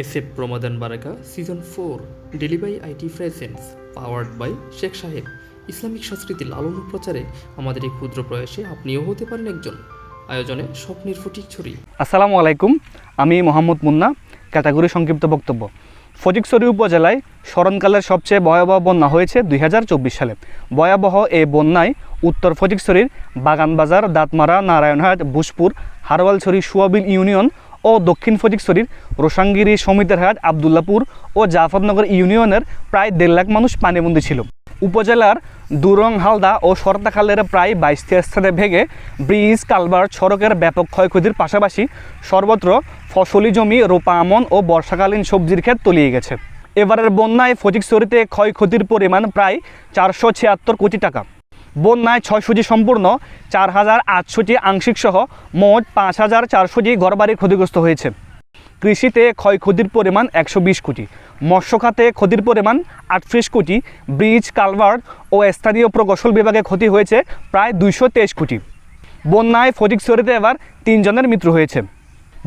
SF প্রমাদান বারাকা season four delivery IT presents powered by Sheikh Saheb. Islamic সংস্কৃতি লালন প্রচারে আমাদের এই ক্ষুদ্র প্রয়াসে আপনিও হতে পারেন একজন। আয়োজনে স্বপ্নের ফটিক ছড়ি। আসসালামু আলাইকুম, আমি মোহাম্মদ মুন্না, ক্যাটাগরি সংক্ষিপ্ত বক্তব্য। ফটিকছড়ি উপজেলায় স্মরণকালের সবচেয়ে ভয়াবহ বন্যা হয়েছে দুই হাজার চব্বিশ সালে। ভয়াবহ এই বন্যায় উত্তর ফটিকছড়ির বাগানবাজার, দাঁতমারা, নারায়ণহাট বুশপুর হারওয়ালছড়ি সুয়াবিল ইউনিয়ন ও দক্ষিণ ফটিকছড়ির রোসাঙ্গিরি সমিতিরহাট আবদুল্লাপুর ও জাফরনগর ইউনিয়নের প্রায় দেড় লাখ মানুষ পানিবন্দী ছিল। উপজেলার দুরং, হালদা ও সরতাখালের প্রায় বাইশটি স্থানে ভেঙে ব্রিজ, কালভার্ট সড়কের ব্যাপক ক্ষয়ক্ষতির পাশাপাশি সর্বত্র ফসলি জমি, রোপা আমন ও বর্ষাকালীন সবজির ক্ষেত তলিয়ে গেছে। এবারের বন্যায় ফটিকছড়িতে ক্ষয়ক্ষতির পরিমাণ প্রায় চারশো ছিয়াত্তর কোটি টাকা। বন্যায় ছয়শোটি সম্পূর্ণ চার হাজার আটশোটি আংশিক সহ মোট পাঁচ হাজার চারশোটি ঘরবাড়ি ক্ষতিগ্রস্ত হয়েছে। কৃষিতে ক্ষয়ক্ষতির পরিমাণ একশো বিশ কোটি মৎস্য খাতে ক্ষতির পরিমাণ আটত্রিশ কোটি, ব্রিজ, কালভার্ট ও স্থানীয় প্রকৌশল বিভাগে ক্ষতি হয়েছে প্রায় দুইশো তেইশ কোটি। বন্যায় ফটিকছড়িতে এবার তিনজনের মৃত্যু হয়েছে।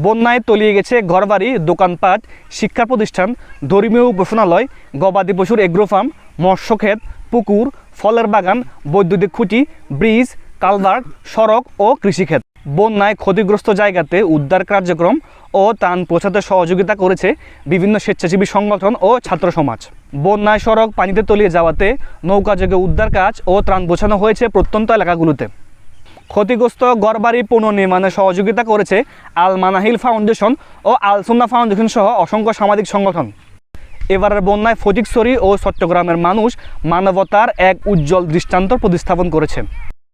বন্যায় তলিয়ে গেছে ঘরবাড়ি, দোকানপাট শিক্ষা প্রতিষ্ঠান ধর্মীয় উপাসনালয়, গবাদি পশুর এগ্রো ফার্ম, মৎস্যক্ষেত, পুকুর ফলের বাগান, বৈদ্যুতিক খুঁটি, ব্রিজ, কালভার্ট, সড়ক ও কৃষিক্ষেত। বন্যায় ক্ষতিগ্রস্ত জায়গাতে উদ্ধার কার্যক্রম ও ত্রাণ পৌঁছাতে সহযোগিতা করেছে বিভিন্ন স্বেচ্ছাসেবী সংগঠন ও ছাত্র সমাজ। বন্যায় সড়ক পানিতে তলিয়ে যাওয়াতে নৌকাযোগে উদ্ধার কাজ ও ত্রাণ পৌঁছানো হয়েছে প্রত্যন্ত এলাকাগুলোতে। ক্ষতিগ্রস্ত গড়বাড়ি পুনর্নির্মাণে সহযোগিতা করেছে আল মানাহিল ফাউন্ডেশন ও আলসুন্না ফাউন্ডেশন সহ অসংখ্য সামাজিক সংগঠন। এবারের বন্যায় ফটিকছড়ি ও চট্টগ্রামের মানুষ মানবতার এক উজ্জ্বল দৃষ্টান্ত প্রতিস্থাপন করেছে